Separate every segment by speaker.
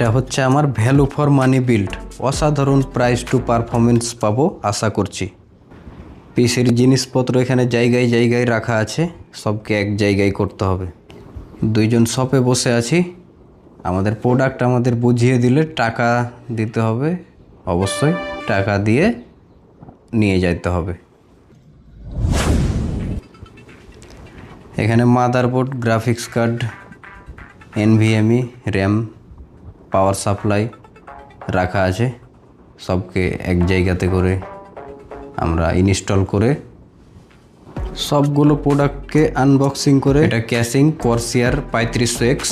Speaker 1: এটা হচ্ছে আমার ভ্যালু ফর মানি বিল্ড অসাধারণ প্রাইস টু পারফরমেন্স পাবো, আশা করছি। পিসের জিনিসপত্র এখানে জায়গায় জায়গায় রাখা আছে, সবকে এক জায়গায় করতে হবে। দুইজন শপে বসে আছি। আমাদের প্রোডাক্ট আমাদের বুঝিয়ে দিলে টাকা দিতে হবে, অবশ্যই টাকা দিয়ে নিয়ে যেতে হবে। এখানে motherboard graphics card NVMe RAM power supply রাখা আছে। সবকে এক জায়গাতে করে আমরা ইনস্টল করে সবগুলো প্রোডাক্টকে আনবক্সিং করে এটা ক্যাশিং কর্সিয়ার পঁয়ত্রিশশো এক্স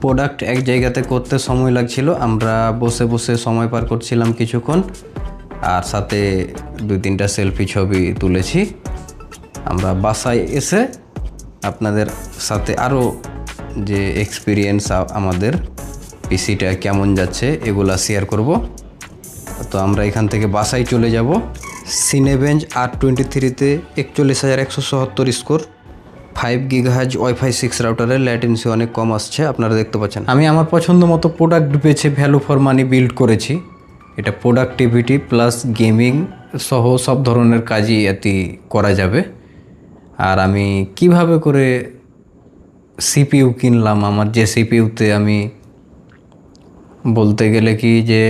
Speaker 1: প্রোডাক্ট এক জায়গাতে করতে সময় লাগছিল। আমরা বসে বসে সময় পার করছিলাম কিছুক্ষণ। আর সাথে দুই তিনটা সেলফি ছবি তুলেছি। আমরা বাসায় এসে আপনাদের সাথে আরও যে এক্সপিরিয়েন্স আমাদের পিসিটা কেমন যাচ্ছে, এগুলা শেয়ার করব। তো আমরা এখান থেকে বাসায় চলে যাব। সিনেবেঞ্জ আর টোয়েন্টি থ্রিতে একচল্লিশ হাজার একশো সত্তর স্কোর ফাইভ গিগাহাজ ওয়াইফাই সিক্স রাউটারের ল্যাটেন্সি অনেক কম আসছে, আপনারা দেখতে পাচ্ছেন। আমি আমার পছন্দ মতো প্রোডাক্ট বেছে ভ্যালু ফর মানি বিল্ড করেছি। এটা প্রোডাক্টিভিটি প্লাস গেমিং সহ সব ধরনের কাজই এতে করা যাবে। আর আমি কীভাবে করে সিপিইউ কিনলাম, আমার যে সিপিইউতে আমি বলতে গেলে কি যে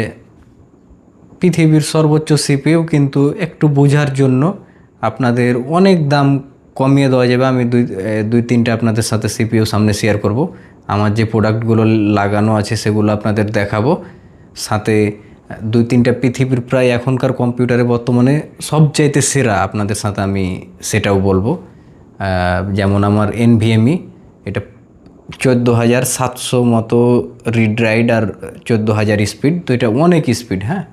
Speaker 1: পৃথিবীর সর্বোচ্চ সিপিইউ কিন্তু একটু বোঝার জন্য আপনাদের অনেক দাম কমিয়ে দেওয়া যাবে। আমি দুই দুই তিনটা আপনাদের সাথে সিপিও সামনে শেয়ার করব। আমার যে প্রোডাক্টগুলো লাগানো আছে সেগুলো আপনাদের দেখাবো। সাথে, দুই তিনটা পৃথিবীর প্রায় এখনকার কম্পিউটারে বর্তমানে সবচাইতে সেরা আপনাদের সাথে আমি সেটাও বলব। যেমন আমার এনভিএমই এটা চোদ্দ হাজার সাতশো মতো রিড রাইড আর চোদ্দ হাজার স্পিড তো এটা অনেক স্পিড হ্যাঁ?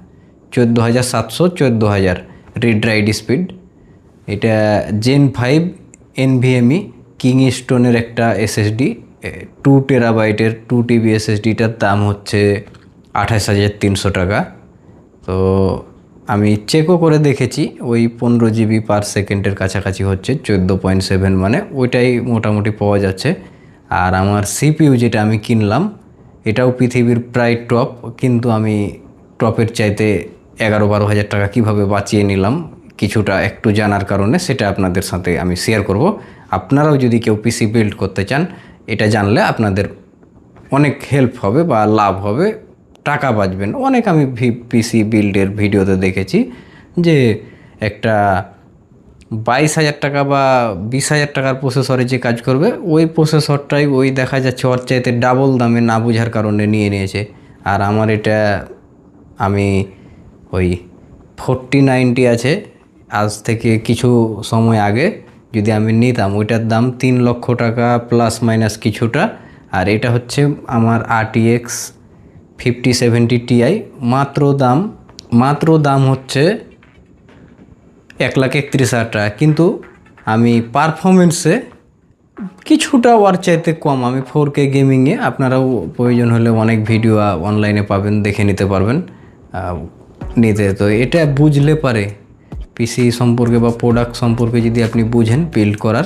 Speaker 1: চোদ্দ হাজার সাতশো, চোদ্দ হাজার রিড রাইড স্পিড এটা জেন ফাইভ এনভিএমই কিং স্টোনের একটা এসএসডি টু টেরাবাইটের টু টিবি এসএসডিটার দাম হচ্ছে আঠাশ হাজার তিনশো টাকা। তো আমি চেকও করে দেখেছি, ওই পনেরো জিবি পার সেকেন্ডের কাছাকাছি হচ্ছে, চোদ্দ পয়েন্ট সেভেন মানে ওইটাই মোটামুটি পাওয়া যাচ্ছে। আর আমার সিপিইউ যেটা আমি কিনলাম, এটাও পৃথিবীর প্রায় টপ কিন্তু আমি টপের চাইতে এগারো বারো হাজার টাকা কীভাবে বাঁচিয়ে নিলাম, কিছুটা একটু জানার কারণে সেটা আপনাদের সাথে আমি শেয়ার করব। আপনারাও যদি কেউ পিসি বিল্ড করতে চান, এটা জানলে আপনাদের অনেক হেল্প হবে বা লাভ হবে। টাকা বাঁচবেন। অনেক আমি পিসি বিল্ডের ভিডিওতে দেখেছি যে একটা বাইশ হাজার টাকা বা বিশ হাজার টাকার প্রসেসরে যে কাজ করবে, ওই প্রসেসরটাই ওই দেখা যাচ্ছে ওর চাইতে ডাবল দামে না বোঝার কারণে নিয়ে নিয়েছে। আর আমার এটা আমি ওই ফোরটি নাইনটি আছে, আজ থেকে কিছু সময় আগে যদি আমি নিতাম, ওইটার দাম তিন লক্ষ টাকা প্লাস মাইনাস কিছুটা। আর এটা হচ্ছে আমার আরটিএক্স ফিফটি সেভেন্টি টিআই মাত্র দাম মাত্র দাম হচ্ছে এক লাখ একত্রিশ হাজার টাকা। কিন্তু আমি পারফরমেন্সে কিছুটা ওয়ার চাইতে কম। আমি ফোর কে গেমিংয়ে আপনারাও প্রয়োজন হলে অনেক ভিডিও অনলাইনে পাবেন, দেখে নিতে পারবেন। নিতে। তো এটা বুঝলে পারে। পিসি সম্পর্কে বা প্রোডাক্ট সম্পর্কে যদি আপনি বুঝেন বিল্ড করার,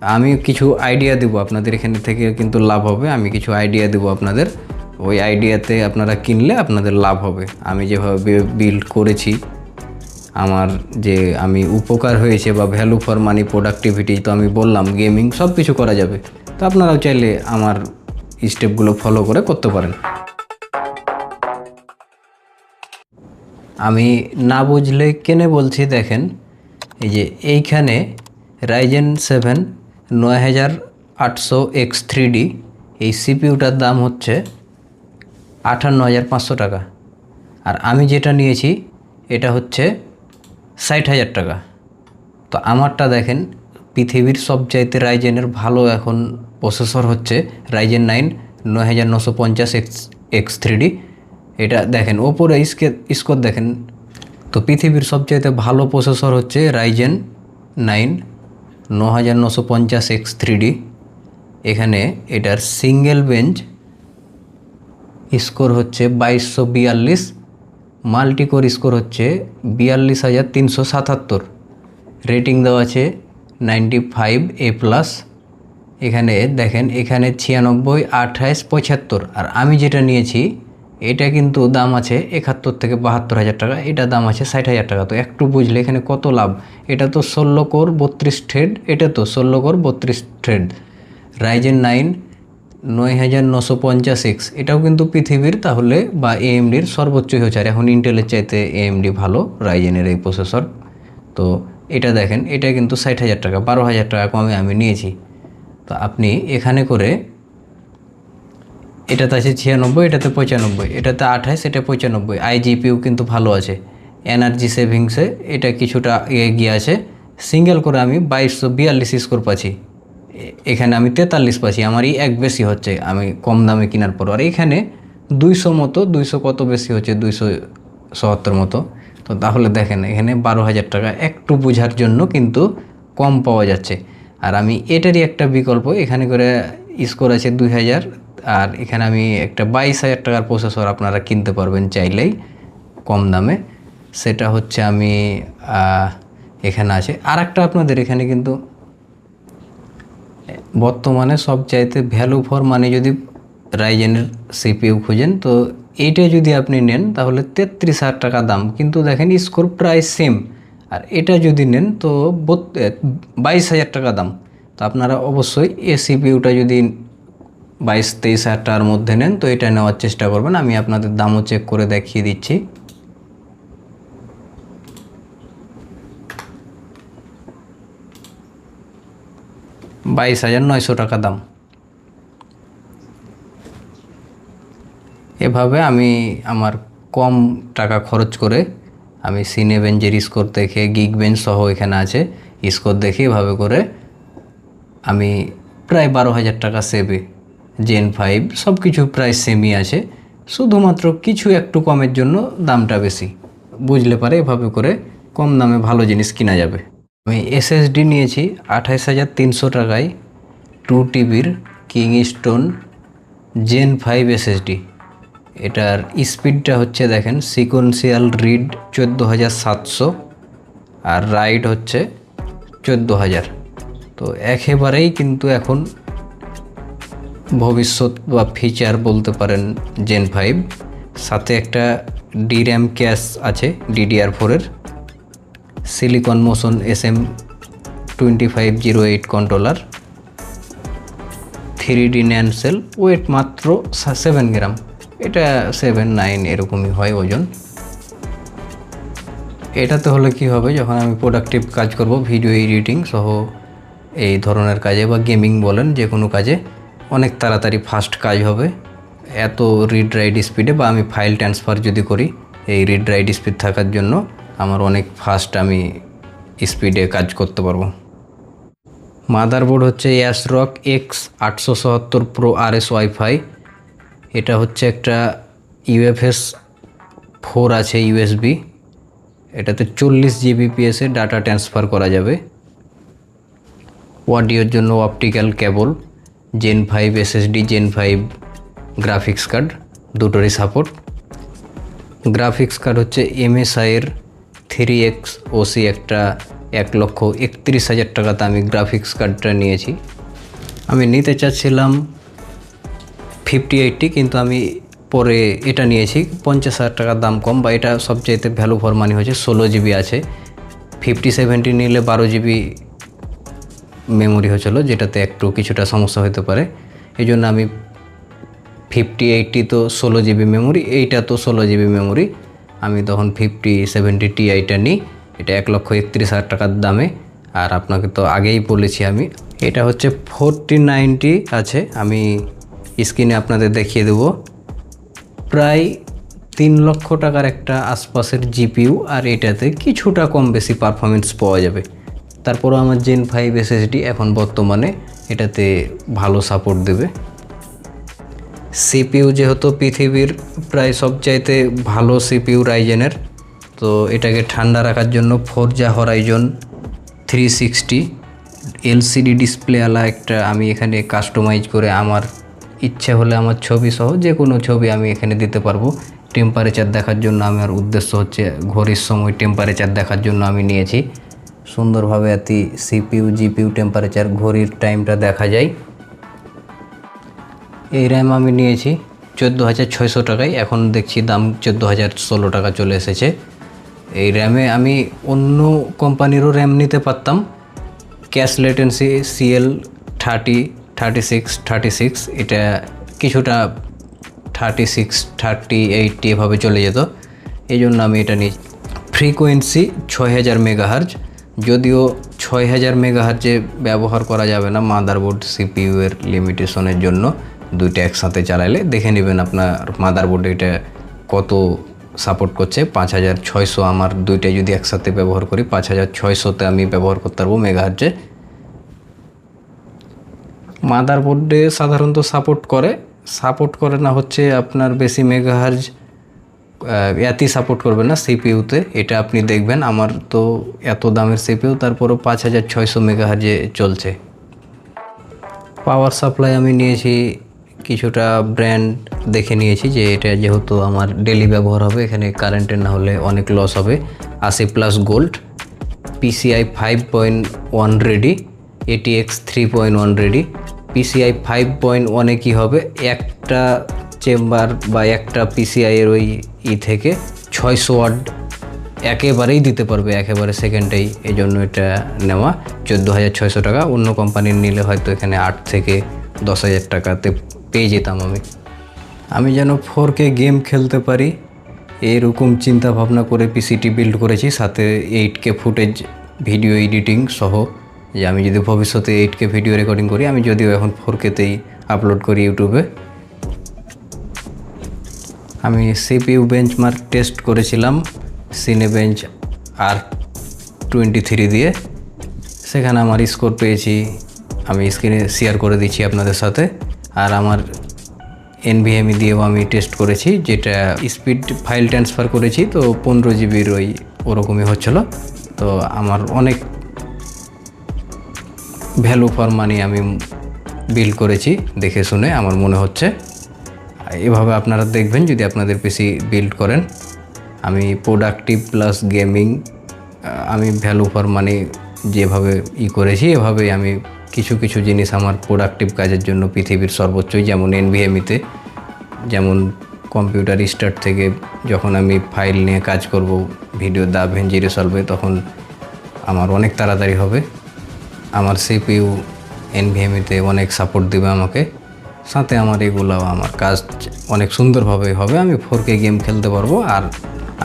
Speaker 1: আমি কিছু আইডিয়া দেবো আপনাদের। এখানে থেকে কিন্তু লাভ হবে। আমি কিছু আইডিয়া দেবো আপনাদের। ওই আইডিয়াতে আপনারা কিনলে আপনাদের লাভ হবে। আমি যেভাবে বিল্ড করেছি আমার যে আমি উপকার হয়েছে বা ভ্যালু ফর মানি প্রোডাক্টিভিটি তো আমি বললাম গেমিং সব কিছু করা যাবে। তো আপনারাও চাইলে আমার স্টেপগুলো ফলো করে করতে পারেন। আমি না বুঝলে কেনে বলছি দেখেন, এই যে এইখানে রাইজেন সেভেন নয় হাজার আটশো এক্স থ্রি ডি এই সিপিউটার দাম হচ্ছে আটান্ন হাজার পাঁচশো টাকা। আর আমি যেটা নিয়েছি, এটা হচ্ছে ষাট হাজার টাকা। তো আমারটা দেখেন, পৃথিবীর সবচাইতে রাইজেনের ভালো এখন প্রসেসর হচ্ছে রাইজেন নাইন নয় হাজার নশো পঞ্চাশ এক্স এক্স থ্রি এটা দেখেন, ওপরে স্কে, স্কোর দেখেন। তো পৃথিবীর সবচাইতে ভালো প্রসেসর হচ্ছে রাইজেন নাইন ন হাজার নশো পঞ্চাশ এক্স থ্রি এখানে এটার সিঙ্গেল বেঞ্চ স্কোর হচ্ছে বাইশশো বিয়াল্লিশ মাল্টিকোর স্কোর হচ্ছে বিয়াল্লিশ হাজার তিনশো সাতাত্তর। রেটিং দেওয়া আছে নাইনটি ফাইভ এ প্লাস। এখানে দেখেন, এখানে ছিয়ানব্বই আঠাইশ পঁচাত্তর। আর আমি যেটা নিয়েছি, এটা কিন্তু দাম আছে একাত্তর থেকে বাহাত্তর হাজার টাকা। এটা দাম আছে ষাট হাজার টাকা। তো একটু বুঝলে এখানে কত লাভ? এটা তো ষোলো কোর বত্রিশ থ্রেড, এটা তো ষোলো কোর বত্রিশ থ্রেড। রাইজেন নাইন নয় হাজার নশো পঞ্চাশ এক্স। এটাও কিন্তু পৃথিবীর তাহলে বা এএমডির সর্বোচ্চ হচ্ছে আর এখন ইন্টেলের চাইতে এএমডি ভালো রাইজেনের এই প্রসেসর তো এটা দেখেন, এটা কিন্তু ষাট হাজার টাকা, বারো হাজার টাকা কমে আমি নিয়েছি। তো আপনি এখানে করে, এটাতে আছে ছিয়ানব্বই, এটাতে পঁচানব্বই, এটাতে আঠাশ, এটা পঁচানব্বই। আইজিপিও কিন্তু ভালো আছে। এনার্জি সেভিংসে এটা কিছুটা এগিয়ে আছে। সিঙ্গেল করে আমি বাইশশো বিয়াল্লিশ স্কোর পাচ্ছি। এখানে আমি তেতাল্লিশ পাচ্ছি আমারই এক বেশি হচ্ছে, আমি কম দামে কেনার পর। আর এখানে দুইশো মতো, দুইশো কত বেশি হচ্ছে, দুইশো সত্তর মতো। তো তাহলে দেখেন, এখানে বারো হাজার টাকা একটু বোঝার জন্য কিন্তু কম পাওয়া যাচ্ছে। আর আমি এটারই একটা বিকল্প, এখানে করে স্কোর আছে দুই হাজার, আর এখানে আমি একটা বাইশ হাজার টাকার প্রসেসর আপনারা কিনতে পারবেন চাইলেই কম দামে। সেটা হচ্ছে আমি এখানে আছে। আর একটা আপনাদের এখানে কিন্তু বর্তমানে সবচাইতে ভ্যালু ফর মানি যদি রাইজেনের সিপিইউ খুঁজেন, তো এইটা যদি আপনি নেন, তাহলে তেত্রিশ হাজার টাকা দাম। কিন্তু দেখেন স্কোর প্রায় সেম আর এটা যদি নেন, তো বাইশ হাজার টাকা দাম। তো আপনারা অবশ্যই এ সিপিইউটা যদি বাইশ, তেইশ হাজার টাকার মধ্যে নেন, তো এটা নেওয়ার চেষ্টা করবেন। আমি আপনাদের দামও চেক করে দেখিয়ে দিচ্ছি। বাইশ হাজার নয়শো টাকা দাম। এভাবে আমি আমার কম টাকা খরচ করে আমি সিনে বেঞ্চের স্কোর দেখে গিগ বেঞ্চ সহ এখানে আছে স্কোর দেখে এভাবে করে আমি প্রায় বারো হাজার টাকা সেভে জেন ফাইভ সব কিছু প্রায় সেমই আছে, শুধুমাত্র কিছু একটু কমের জন্য দামটা বেশি। বুঝলে পারে এভাবে করে কম দামে ভালো জিনিস কিনা যাবে। আমি এসএসডি নিয়েছি আঠাইশ হাজার তিনশো টাকায় টু টিভির Kingston gen five SSD এটার স্পিডটা হচ্ছে দেখেন সিকোয়েন্সিয়াল রিড চোদ্দ হাজার সাতশো আর রাইড হচ্ছে চোদ্দ হাজার। তো একেবারেই কিন্তু এখন ভবিষ্যৎ বা ফিচার বলতে পারেন জেন ফাইভ সাথে একটা ডির্যাম ক্যাশ আছে ডিডিআর ফোরের silicon motion S M twenty five zero eight controller three D NAND cell weight মাত্র সেভেন গ্রাম এটা সেভেন নাইন এরকমই হয় ওজন। এটাতে হলে কি হবে? যখন আমি প্রোডাক্টিভ কাজ করব ভিডিও এডিটিং সহ এই ধরনের কাজে বা গেমিং বলেন যে কোনো কাজে, অনেক তাড়াতাড়ি ফাস্ট কাজ হবে। এত রিড রাইট স্পিডে বা আমি ফাইল ট্রান্সফার যদি করি, এই রিড রাইট স্পিড থাকার জন্য আমার অনেক ফাস্ট আমি স্পিডে কাজ করতে পারব। মাদারবোর্ড হচ্ছে অ্যাসরক এক্স আটশো সত্তর প্রো আর এস ওয়াইফাই এটা হচ্ছে একটা ইউএফএস ফোর আছে ইউএসবি এটাতে চল্লিশ জিবিপিএসে ডাটা ট্রান্সফার করা যাবে। অডিওর জন্য optical cable gen five SSD gen five graphics card দুটোরই সাপোর্ট গ্রাফিক্স কার্ড হচ্ছে এমএসআইয়ের থ্রি এক্স ওসি একটা এক লক্ষ একত্রিশ হাজার টাকাতে আমি গ্রাফিক্স কার্ডটা নিয়েছি। আমি নিতে চাচ্ছিলাম ফিফটি এইটটি কিন্তু আমি পরে এটা নিয়েছি। পঞ্চাশ হাজার টাকার দাম কম বা এটা সবচাইতে ভ্যালু ফর মানি হচ্ছে ষোলো জিবি আছে। ফিফটি সেভেন্টি নিলে বারো জিবি মেমোরি হচ্ছিল, যেটাতে একটু কিছুটা সমস্যা হতে পারে। এই জন্য আমি ফিফটি এইটটি তো ষোলো জিবি মেমোরি এইটা তো ষোলো জিবি মেমোরি আমি তখন ফিফটি সেভেন্টি টি আইটা নিই। এটা এক লক্ষ একত্রিশ হাজার টাকার দামে। আর আপনাকে তো আগেই বলেছি আমি। এটা হচ্ছে ফোরটি নাইনটি আছে। আমি স্ক্রিনে আপনাদের দেখিয়ে দেবো। প্রায় তিন লক্ষ টাকার একটা আশপাশের জিপিইউ আর এটাতে কিছুটা কম বেশি পারফরমেন্স পাওয়া যাবে। তারপরও আমার জেন ফাইভ এসএসডি এখন বর্তমানে এটাতে ভালো সাপোর্ট দেবে। সিপিইউ যেহেতু পৃথিবীর প্রায় সবচাইতে ভালো সিপিইউ রাইজেনের, তো এটাকে ঠান্ডা রাখার জন্য Forza Horizon three sixty, LCD ডিসপ্লেওয়ালা একটা আমি এখানে কাস্টমাইজ করে আমার ইচ্ছে হলে আমার ছবি সহ যে কোনো ছবি আমি এখানে দিতে পারব। টেম্পারেচার দেখার জন্য আমার উদ্দেশ্য হচ্ছে ঘড়ির সময় টেম্পারেচার দেখার জন্য আমি নিয়েছি। সুন্দরভাবে এতি সিপিইউ, জিপিইউ টেম্পারেচার ঘড়ির টাইমটা দেখা যায়। এই র্যাম আমি নিয়েছি চোদ্দ হাজার ছয়শো টাকায়। এখন দেখছি দাম চোদ্দ হাজার ষোলো টাকা চলে এসেছে। এই র্যামে আমি অন্য কোম্পানিরও র্যাম নিতে পারতাম। Cache latency CL thirty thirty six thirty six, এটা কিছুটা থার্টি সিক্স, থার্টি এইটটি এভাবে চলে যেত। এই জন্য আমি এটা নিই। ফ্রিকোয়েন্সি ছয় হাজার মেগাহার্জ। যদিও ছয় হাজার মেগাহার্জে ব্যবহার করা যাবে না মাদারবোর্ড, সিপিইউ এর লিমিটেশনের জন্য। দুইটা একসাথে চালালে দেখে নেবেন আপনার মাদারবোর্ডে এটা কত সাপোর্ট করছে। পাঁচ হাজার ছয়শো আমার দুইটাই যদি একসাথে ব্যবহার করি, পাঁচ হাজার ছয়শোতে আমি ব্যবহার করতে পারব মেগাহার্জে মাদারবোর্ডে সাধারণত সাপোর্ট করে। সাপোর্ট করে না হচ্ছে আপনার বেশি মেগাহার্জ এতই সাপোর্ট করবে না সিপিইউতে এটা আপনি দেখবেন, আমার তো এত দামের সিপিউ তারপরও পাঁচ হাজার ছয়শো মেগাহার্জে চলছে। পাওয়ার সাপ্লাই আমি নিয়েছি কিছুটা ব্র্যান্ড দেখে নিয়েছি যে এটা যেহেতু আমার ডেলি ব্যবহার হবে, এখানে কারেন্টের না হলে অনেক লস হবে। আশি plus gold PCIe five point one ready ATX three point one ready PCIe five point ওয়ানে কী হবে? একটা চেম্বার বা একটা পিসিআইয়ের ওই ই থেকে ছয়শো ওয়াট একেবারেই দিতে পারবে, একেবারে সেকেন্ডেই এই জন্য এটা নেওয়া চোদ্দ হাজার ছয়শো টাকা। অন্য কোম্পানির নিলে হয়তো এখানে আট থেকে দশ হাজার টাকাতে পেয়ে যেতাম আমি। আমি যেন ফোর কে গেম খেলতে পারি, এরকম চিন্তা ভাবনা করে পিসিটি বিল্ড করেছি, সাথে eight K footage video editing সহ। যে আমি যদি ভবিষ্যতে এইট কে ভিডিও রেকর্ডিং করি, আমি যদিও এখন ফোর কেতেই আপলোড করি ইউটিউবে আমি সিপিইউ বেঞ্চমার্ক টেস্ট করেছিলাম সিনে বেঞ্চ আর টোয়েন্টি থ্রি দিয়ে। সেখানে আমার স্কোর পেয়েছি, আমি স্ক্রিনে শেয়ার করে দিচ্ছি আপনাদের সাথে। আর আমার এনভিএমই দিয়েও আমি টেস্ট করেছি, যেটা স্পিড ফাইল ট্রান্সফার করেছি, তো পনেরো জিবির ওই ওরকমই হচ্ছিল। তো আমার অনেক ভ্যালু ফর মানি আমি বিল্ড করেছি, দেখে শুনে আমার মনে হচ্ছে। এভাবে আপনারা দেখবেন, যদি আপনাদের পিসি বিল্ড করেন। আমি প্রোডাক্টিভ প্লাস গেমিং আমি ভ্যালু ফর মানি যেভাবে ই করেছি, এভাবেই আমি কিছু কিছু জিনিস আমার প্রোডাক্টিভ কাজের জন্য পৃথিবীর সর্বোচ্চই, যেমন এনভিএমিতে যেমন কম্পিউটার স্টার্ট থেকে যখন আমি ফাইল নিয়ে কাজ করব ভিডিও দা ভেঞ্জি রেসলভে তখন আমার অনেক তাড়াতাড়ি হবে। আমার সিপিইউ এনভিএমিতে অনেক সাপোর্ট দেবে আমাকে। সাথে আমার এগুলো আমার কাজ অনেক সুন্দরভাবে হবে। আমি ফোর কে গেম খেলতে পারব আর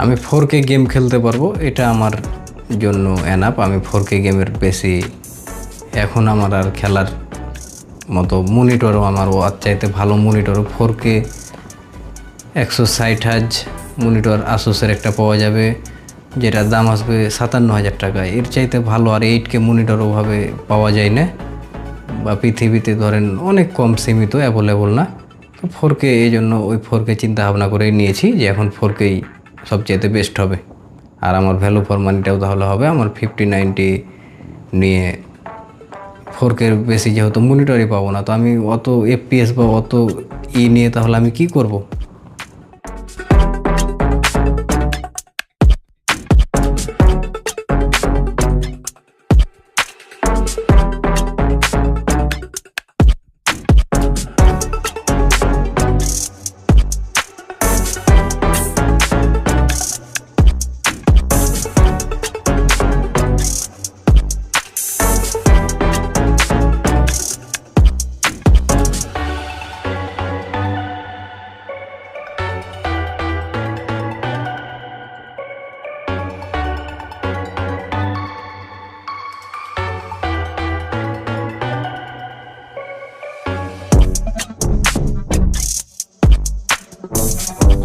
Speaker 1: আমি ফোর কে গেম খেলতে পারব, এটা আমার জন্য এনাপ আমি ফোর কে গেমের বেশি এখন আমার আর খেলার মতো মনিটরও আমার ও আর চাইতে ভালো মনিটরও ফোর কে একশো ষাট হাজ মনিটর আসুসের একটা পাওয়া যাবে, যেটার দাম আসবে সাতান্ন হাজার টাকা। এর চাইতে ভালো আর এইট কে মনিটর ওভাবে পাওয়া যায় না। বা পৃথিবীতে ধরেন অনেক কম সীমিত অ্যাভেলেবল না। তো ফোর কে এই জন্য ওই ফোর কে চিন্তা ভাবনা করে নিয়েছি যে এখন ফোর কেই সবচেয়েতে বেস্ট হবে। আর আমার ভ্যালু ফর মানিটাও তাহলে হবে আমার ফিফটি নাইনটি নিয়ে ফোর কের বেশি যেহেতু মনিটরই পাবো না, তো আমি অত এফপিএস বা অত ই নিয়ে তাহলে আমি কি করব? Thank you.